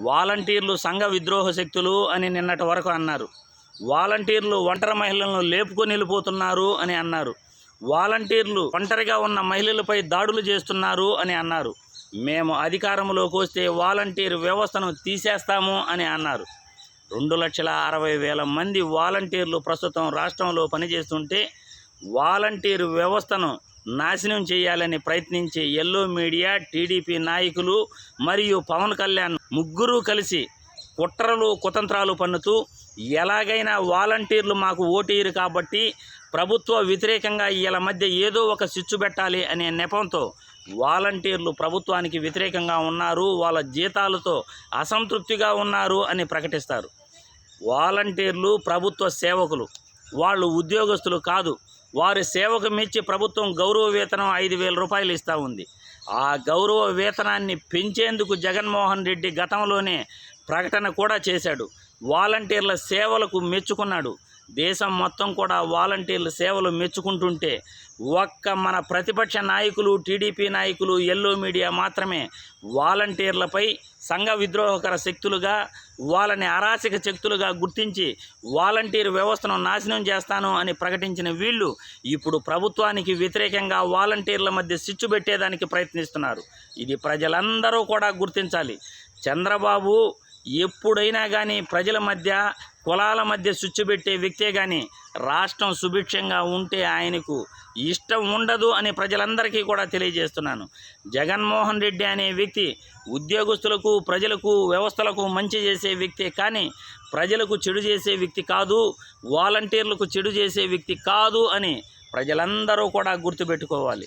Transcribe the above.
వాలంటీర్లు సంఘ విద్రోహ శక్తులు అని నిన్నటి వరకు అన్నారు. వాలంటీర్లు ఒంటరి మహిళలను లేపుకొని వెళ్ళిపోతున్నారు అని అన్నారు. వాలంటీర్లు ఒంటరిగా ఉన్న మహిళలపై దాడులు చేస్తున్నారు అని అన్నారు. మేము అధికారంలోకి వస్తే వాలంటీర్ వ్యవస్థను తీసేస్తాము అని అన్నారు. రెండు లక్షల అరవై వేల మంది వాలంటీర్లు ప్రస్తుతం రాష్ట్రంలో పనిచేస్తుంటే వాలంటీర్ వ్యవస్థను నాశనం చేయాలని ప్రయత్నించే ఎల్లో మీడియా టీడీపీ నాయకులు మరియు పవన్ కళ్యాణ్ ముగ్గురు కలిసి కుట్రలు కుతంత్రాలు పన్నుతూ ఎలాగైనా వాలంటీర్లు మాకు ఓటీరు కాబట్టి ప్రభుత్వ వ్యతిరేకంగా వీళ్ళ మధ్య ఏదో ఒక చిచ్చు పెట్టాలి అనే నెపంతో వాలంటీర్లు ప్రభుత్వానికి వ్యతిరేకంగా ఉన్నారు వాళ్ళ జీతాలతో అసంతృప్తిగా ఉన్నారు అని ప్రకటిస్తారు. వాలంటీర్లు ప్రభుత్వ సేవకులు వాళ్ళు ఉద్యోగస్తులు కాదు వారి సేవకు మెచ్చి ప్రభుత్వం గౌరవ వేతనం ఐదు వేల రూపాయలు ఇస్తూ ఉంది. ఆ గౌరవ వేతనాన్ని పెంచేందుకు జగన్మోహన్ రెడ్డి గతంలోనే ప్రకటన కూడా చేశాడు. వాలంటీర్ల సేవలకు మెచ్చుకున్నాడు. దేశం మొత్తం కూడా వాలంటీర్ల సేవలు మెచ్చుకుంటుంటే ఒక్క మన ప్రతిపక్ష నాయకులు టీడీపీ నాయకులు ఎల్లో మీడియా మాత్రమే వాలంటీర్లపై సంఘ విద్రోహకర శక్తులుగా వాళ్ళని అరాచక శక్తులుగా గుర్తించి వాలంటీర్ వ్యవస్థను నాశనం చేస్తాను అని ప్రకటించిన వీళ్ళు ఇప్పుడు ప్రభుత్వానికి వ్యతిరేకంగా వాలంటీర్ల మధ్య సిచ్చు పెట్టేదానికి ప్రయత్నిస్తున్నారు. ఇది ప్రజలందరూ కూడా గుర్తించాలి. చంద్రబాబు ఎప్పుడైనా కానీ ప్రజల మధ్య కులాల మధ్య స్విచ్ పెట్టే వ్యక్తే కానీ రాష్ట్రం సుభిక్షంగా ఉంటే ఆయనకు ఇష్టం ఉండదు అని ప్రజలందరికీ కూడా తెలియజేస్తున్నాను. జగన్మోహన్ రెడ్డి అనే వ్యక్తి ఉద్యోగస్తులకు ప్రజలకు వ్యవస్థలకు మంచి చేసే వ్యక్తే కానీ ప్రజలకు చెడు చేసే వ్యక్తి కాదు వాలంటీర్లకు చెడు చేసే వ్యక్తి కాదు అని ప్రజలందరూ కూడా గుర్తుపెట్టుకోవాలి.